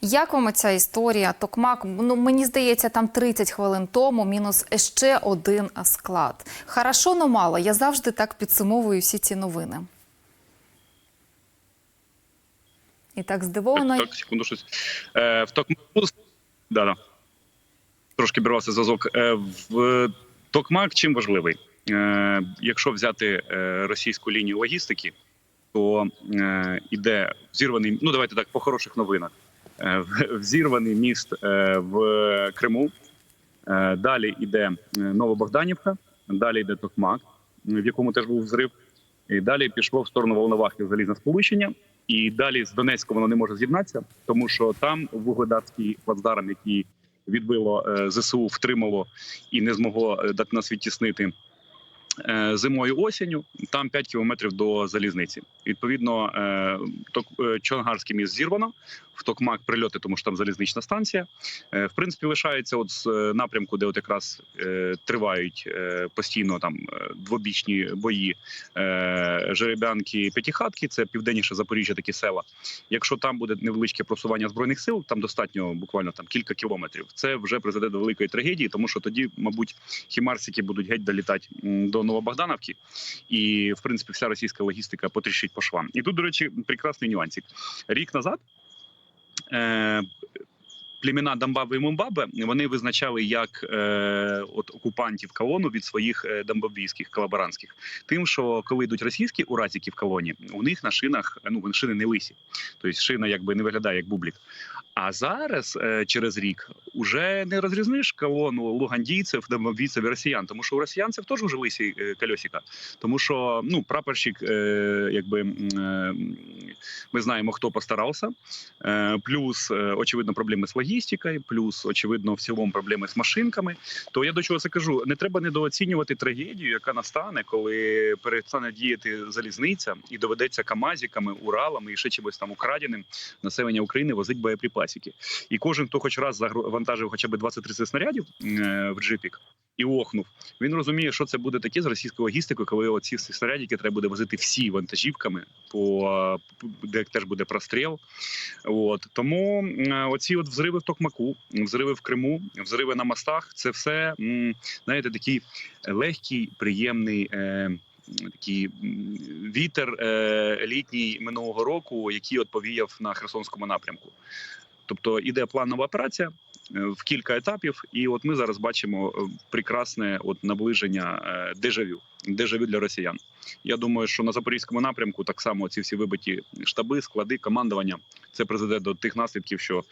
Як вам ця історія? Токмак, ну мені здається, там 30 хвилин тому мінус ще один склад. Хорошо, но мало. Я завжди так підсумовую всі ці новини. І так здивовано. Так, секунду щось. Е, в Токмаку... Да, да. Трошки бірвався зв'язок. Е, в Токмак чим важливий? Е, якщо взяти е, російську лінію логістики, то е, іде взірваний, ну давайте так, по хороших новинах. Е, взірваний міст е, в Криму. Е, далі йде Новобогданівка, далі йде Токмак, в якому теж був взрив. І далі пішло в сторону Волновахи залізне сполучення. І далі з Донецьком воно не може з'єднатися, тому що там вугледарський плацдарм, який відбило ЗСУ, втримало і не змогло дати нас відтіснити зимою осінню. Там 5 кілометрів до залізниці. Відповідно, е, е, Чонгарський міст зірвано. В Токмак прильоти, тому що там залізнична станція. Е, В принципі, лишається от з е, напрямку, де от якраз е, тривають е, постійно там е, двобічні бої е, жеребянки п'ятихатки. Це південніше Запоріжжя, такі села. Якщо там буде невеличке просування збройних сил, там достатньо буквально там кілька кілометрів. Це вже призведе до великої трагедії, тому що тоді, мабуть, хімарсики будуть геть долітати до Новобогдановки, і в принципі вся російська логістика потріщить по швам. І тут, до речі, прекрасний нюансик. Рік назад. Е, Племена Дамбаби і Мумбаби вони визначали як е, от окупантів колону від своїх е, дамбабійських колаборантських. Тим, що коли йдуть російські уразики в колоні, у них на шинах ну шини не лисі, тобто шина якби не виглядає як бублік. А зараз, е, через рік, уже не розрізниш колону лугандійців, дамбабійців і росіян, тому що у росіянців теж вже лисі е, кольосика. Тому що ну прапорщик, е, якби ми знаємо, хто постарався. Плюс, очевидно, проблеми з логістикою, плюс, очевидно, в цілому проблеми з машинками. То я до чого це кажу: не треба недооцінювати трагедію, яка настане, коли перестане діяти залізниця і доведеться камазіками, уралами і ще чимось там украденим населення України возить боєприпасики. І кожен, хто хоч раз завантажив хоча б 20-30 снарядів е, в джипік. І охнув. Він розуміє, що це буде таке з російською логістикою, коли оці снарядики треба буде возити всі вантажівками, по де теж буде простріл. От тому е, оці от взриви в Токмаку, взриви в Криму, взриви на мостах це все знаєте, такий легкий, приємний. Е, Такий вітер е, літній минулого року, який от повіяв на Херсонському напрямку. Тобто іде планова операція е, в кілька етапів, і от ми зараз бачимо е, прекрасне от наближення е, дежавю, дежавю для росіян. Я думаю, що на запорізькому напрямку так само ці всі вибиті штаби, склади, командування це призведе до тих наслідків, що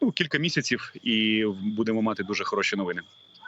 ну кілька місяців, і будемо мати дуже хороші новини.